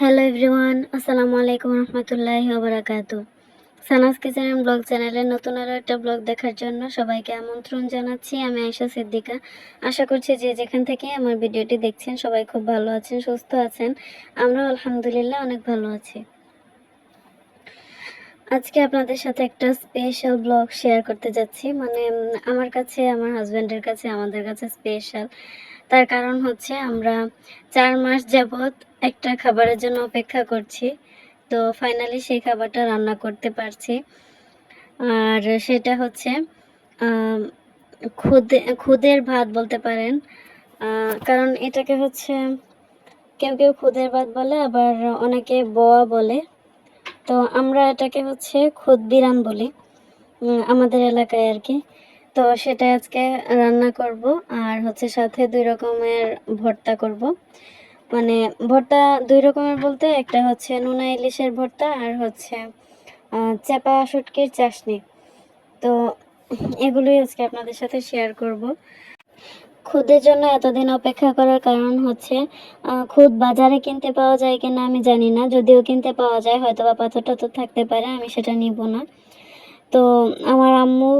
Hello everyone আসসালামু আলাইকুম রহমতুল্লাহি ওবরাকাত সানাস কিচেন ব্লগ চ্যানেলের নতুন আরও একটা ব্লগ দেখার জন্য সবাইকে আমন্ত্রণ জানাচ্ছি। আমি আয়েশা সিদ্দিকা। আশা করছি যে যেখান থেকে আমার ভিডিওটি দেখছেন সবাই খুব ভালো আছেন, সুস্থ আছেন। আমরা আলহামদুলিল্লাহ অনেক ভালো আছি। আজকে আপনাদের সাথে একটা স্পেশাল ব্লগ শেয়ার করতে যাচ্ছি। মানে আমার কাছে, আমার হাজব্যান্ডের কাছে, আমাদের কাছে স্পেশাল তার কারণ হচ্ছে আমরা চার মাস যাবৎ একটা খাবারের জন্য অপেক্ষা করছি। তো ফাইনালি সেই খাবারটা রান্না করতে পারছি। আর সেটা হচ্ছে খুদে, খুদের ভাত বলতে পারেন। কারণ এটাকে হচ্ছে কেউ কেউ খুদের ভাত বলে, আবার অনেকে বোয়া বলে। তো আমরা এটাকে হচ্ছে খুদ বিরান বলি আমাদের এলাকায় আর কি। তো সেটা আজকে রান্না করব, আর হচ্ছে সাথে দুই রকমের ভর্তা করব। মানে ভর্তা দুই রকমের বলতে, একটা হচ্ছে নোনা ইলিশের ভর্তা, আর হচ্ছে চাপা শুটকির চাশনি। তো এগুলোই আজকে আপনাদের সাথে শেয়ার করব। খুদের জন্য এতদিন অপেক্ষা করার কারণ হচ্ছে খুদ বাজারে কিনতে পাওয়া যায় কিনা আমি জানি না, যদিও কিনতে পাওয়া যায় হয়তো বা পাথর টাথর থাকতে পারে, আমি সেটা নিব না। তো আমার আম্মু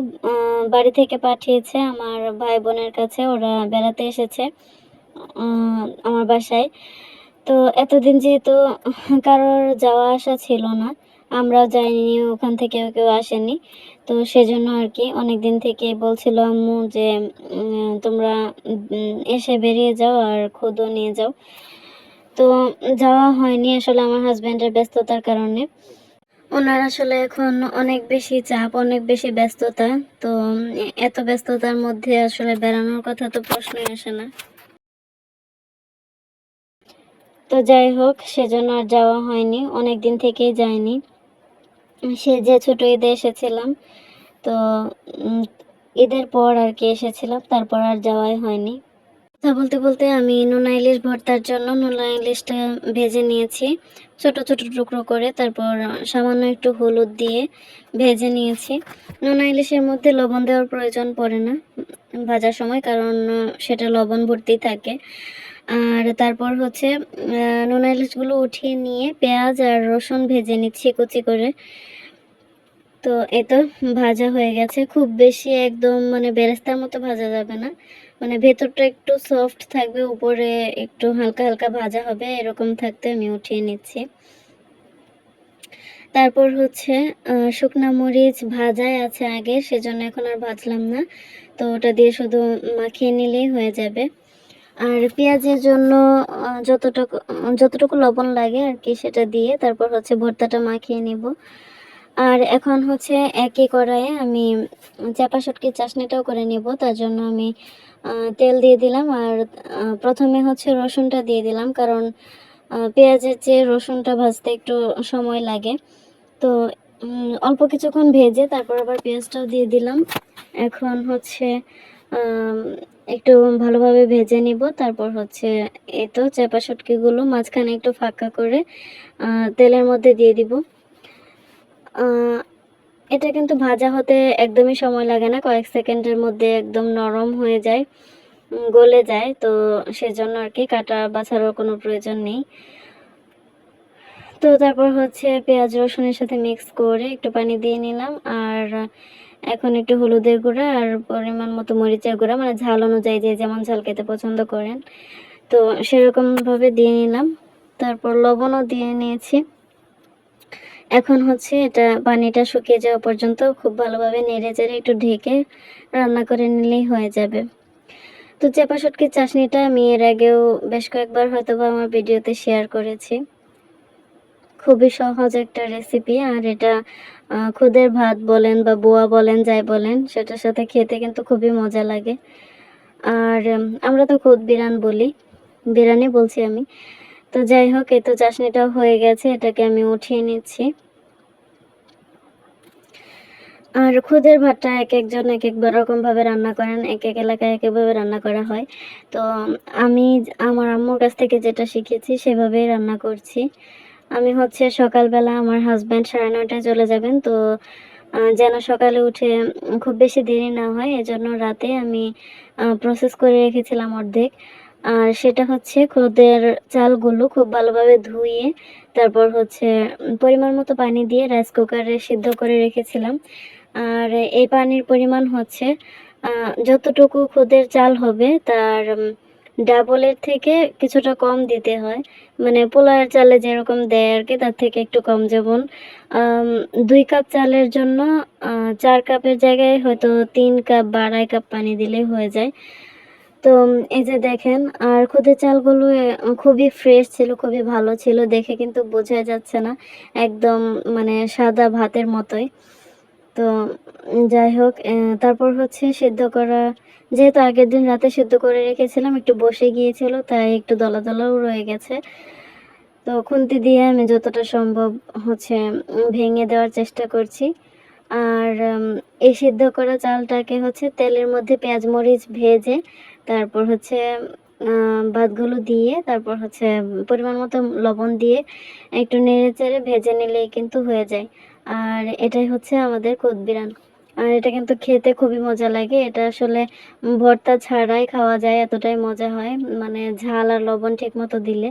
বাড়ি থেকে পাঠিয়েছে আমার ভাই বোনের কাছে, ওরা বেড়াতে এসেছে আমার বাসায়। তো এতদিন যেহেতু কারোর যাওয়া আসা ছিল না, আমরাও যাইনি, ওখান থেকে কেউ আসেনি। তো সেজন্য আর কি অনেক দিন থেকে বলছিল আম্মু যে তোমরা এসে বেরিয়ে যাও আর খুদও নিয়ে যাও। তো যাওয়া হয়নি আসলে আমার হাজব্যান্ডের ব্যস্ততার কারণে। ওনার আসলে এখন অনেক বেশি চাপ, অনেক বেশি ব্যস্ততা। তো এত ব্যস্ততার মধ্যে আসলে বেড়ানোর কথা তো প্রশ্নই আসে না। তো যাই হোক, সেজন্য আর যাওয়া হয়নি অনেক দিন থেকেই যায়নি সে যে ছোট ঈদে এসেছিলাম, তো ঈদের পর আর কি এসেছিলাম, তারপর আর যাওয়াই হয়নি। কথা বলতে বলতে আমি নোনা ইলিশ ভর্তার জন্য নোনা ইলিশটা ভেজে নিয়েছি। ছোট ছোট টুকরো করে তারপর সামান্য একটু হলুদ দিয়ে ভেজে নিয়েছি। নোনা ইলিশের মধ্যে লবণ দেওয়ার প্রয়োজন পড়ে না, ভাজার সময়, কারণ সেটা লবণ ভর্তি থাকে। আর তারপর হচ্ছে নোনা ইলিশগুলো উঠিয়ে নিয়ে পেঁয়াজ আর রসুন ভেজে নিচ্ছি কুচি করে। তো এই তো ভাজা হয়ে গেছে। খুব বেশি একদম মানে বেরেস্তার মতো ভাজা যাবে না। মানে ভেতরটা একটু সফট থাকবে, উপরে একটু হালকা হালকা ভাজা হবে, এরকম থাকতে আমি উঠিয়ে নিচ্ছি। তারপর হচ্ছে শুকনা মরিচ ভাজাই আছে আগে, সেজন্য এখন আর ভাজলাম না। তো ওটা দিয়ে শুধু মাখিয়ে নিলেই হয়ে যাবে। আর পেঁয়াজের জন্য যতটুকু যতটুকু লবণ লাগে আর কি, সেটা দিয়ে তারপর হচ্ছে ভর্তাটা মাখিয়ে নিব। আর এখন হচ্ছে একই কড়াইয়ে আমি চাপা শুটকির চাশনিটাও করে নিব, তার জন্য আমি তেল দিয়ে দিলাম আর প্রথমে হচ্ছে রসুনটা দিয়ে দিলাম কারণ পেঁয়াজের চেয়ে রসুনটা ভাজতে একটু সময় লাগে। তো অল্প কিছুক্ষণ ভেজে তারপর আবার পেঁয়াজটাও দিয়ে দিলাম। এখন হচ্ছে একটু ভালোভাবে ভেজে নিব, তারপর হচ্ছে এই তো চাপা শুটকিগুলো মাঝখানে একটু ফাঁকা করে তেলের মধ্যে দিয়ে দিব। এটা কিন্তু ভাজা হতে একদমই সময় লাগে না। কয়েক সেকেন্ডের মধ্যে একদম নরম হয়ে যায় গলে যায়। তো সেজন্য আর কি কাটা বাছারও কোনো প্রয়োজন নেই। তো তারপর হচ্ছে পেঁয়াজ রসুনের সাথে মিক্স করে একটু পানি দিয়ে নিলাম। আর এখন একটু হলুদের গুঁড়া আর পরিমাণ মতো মরিচের গুঁড়া মানে ঝাল অনুযায়ী যে যেমন ঝাল খেতে পছন্দ করেন। তো সেরকমভাবে দিয়ে নিলাম। তারপর লবণও দিয়ে নিয়েছি। এখন হচ্ছে এটা পানিটা শুকিয়ে যাওয়া পর্যন্ত খুব ভালোভাবে নেড়ে চেড়ে একটু ঢেকে রান্না করে নিলেই হয়ে যাবে। তো চেপা শুটকির চাশনিটা আমি এর আগেও বেশ কয়েকবার হয়তো বা আমার ভিডিওতে শেয়ার করেছি। খুবই সহজ একটা রেসিপি আর এটা খুদের ভাত বলেন বা বোয়া বলেন, যাই বলেন, সেটার সাথে খেতে কিন্তু খুবই মজা লাগে। আর আমরা তো খুদ বিরান বলি বিরানি বলছি আমি। তো যাই হোক, এই তো চাশনিটাও হয়ে গেছে, এটাকে আমি উঠিয়ে নিচ্ছি। আর খুদের ভাতটা এক একজন এক এক রকম ভাবে রান্না করেন, এক এক এলাকায় এক একভাবে রান্না করা হয়। তো আমি আমার আম্মুর কাছ থেকে যেটা শিখেছি, সেভাবেই রান্না করছি। আমি হচ্ছে সকালবেলা আমার হাজব্যান্ড সাড়ে নয়টায় চলে যাবেন, তো যেন সকালে উঠে খুব বেশি দেরি না হয়, এজন্য রাতে আমি প্রসেস করে রেখেছিলাম অর্ধেক। আর সেটা হচ্ছে খোদের চালগুলো খুব ভালোভাবে ধুয়ে তারপর হচ্ছে পরিমাণ মতো পানি দিয়ে রাইস কুকারে সিদ্ধ করে রেখেছিলাম। আর এই পানির পরিমাণ হচ্ছে যতটুকু খোদের চাল হবে তার ডাবলের থেকে কিছুটা কম দিতে হয়। মানে পোলাওয়ের চালে যেরকম দেয় আর কি তার থেকে একটু কম। যেমন দুই কাপ চালের জন্য চার কাপের জায়গায় হয়তো তিন কাপ বা আড়াই কাপ পানি দিলেই হয়ে যায়। তো এই যে দেখেন, আর খুদের চালগুলো খুবই ফ্রেশ ছিল, খুবই ভালো ছিল, দেখে কিন্তু বোঝা যাচ্ছে না, একদম মানে সাদা ভাতের মতোই। তো যাই হোক তারপর হচ্ছে সিদ্ধ করা, যেহেতু আগের দিন রাতে সিদ্ধ করে রেখেছিলাম, একটু বসে গিয়েছিল, তাই একটু দলা দলাও রয়ে গেছে। তো খুন্তি দিয়ে আমি যতটা সম্ভব হচ্ছে ভেঙে দেওয়ার চেষ্টা করছি। আর এই সিদ্ধ করা চালটাকে হচ্ছে তেলের মধ্যে পেঁয়াজ মরিচ ভেজে তারপর হচ্ছে ভাতগুলো দিয়ে, তারপর হচ্ছে পরিমাণ মতো লবণ দিয়ে একটু নেড়ে চেড়ে ভেজে নিলেই কিন্তু হয়ে যায়। আর এটাই হচ্ছে আমাদের কোদবিরান আর এটা কিন্তু খেতে খুবই মজা লাগে। এটা আসলে ভর্তা ছাড়াই খাওয়া যায়, এতটাই মজা হয়। মানে ঝাল আর লবণ ঠিক মতো দিলে।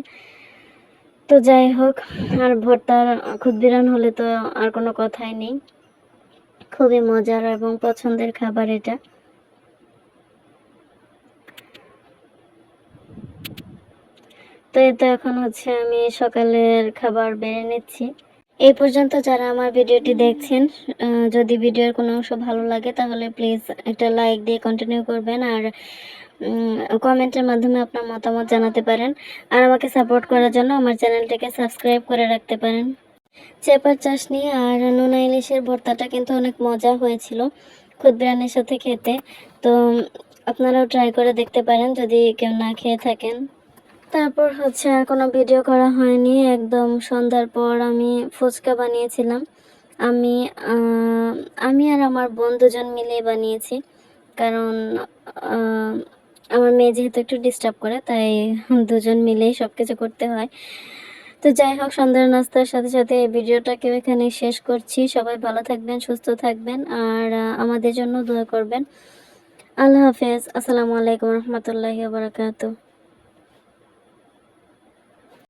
তো যাই হোক, আর ভর্তার ক্ষুদ্বিরান হলে তো আর কোনো কথাই নেই। খুবই মজার এবং পছন্দের খাবার এটা। তো এই তো এখন হচ্ছে আমি সকালের খাবার বেড়ে নিচ্ছি। এই পর্যন্ত যারা আমার ভিডিওটি দেখছেন যদি ভিডিওর কোনো অংশ ভালো লাগে তাহলে প্লিজ একটা লাইক দিয়ে কন্টিনিউ করবেন আর কমেন্টের মাধ্যমে আপনার মতামত জানাতে পারেন। আর আমাকে সাপোর্ট করার জন্য আমার চ্যানেলটাকে সাবস্ক্রাইব করে রাখতে পারেন। চেপার চাশনি আর নোনা ইলিশের ভর্তাটা কিন্তু অনেক মজা হয়েছিল খুদ বিরিয়ানির সাথে খেতে। তো, আপনারাও ট্রাই করে দেখতে পারেন যদি কেউ না খেয়ে থাকেন। তারপর হচ্ছে আর কোনো ভিডিও করা হয়নি। একদম সন্ধ্যার পর আমি ফুচকা বানিয়েছিলাম। আমি আমি আর আমার বোন দুজন মিলে বানিয়েছি। কারণ আমার মেয়ে যেহেতু একটু ডিস্টার্ব করে, তাই দুজন মিলেই সব কিছু করতে হয়। তো যাই হোক, সন্ধ্যার নাস্তার সাথে সাথে এই ভিডিওটাকেও এখানে শেষ করছি। সবাই ভালো থাকবেন, সুস্থ থাকবেন, আর আমাদের জন্য দোয়া করবেন। আল্লাহ হাফেজ। আসসালামু আলাইকুম রহমতুল্লাহি বারাকাতুহ।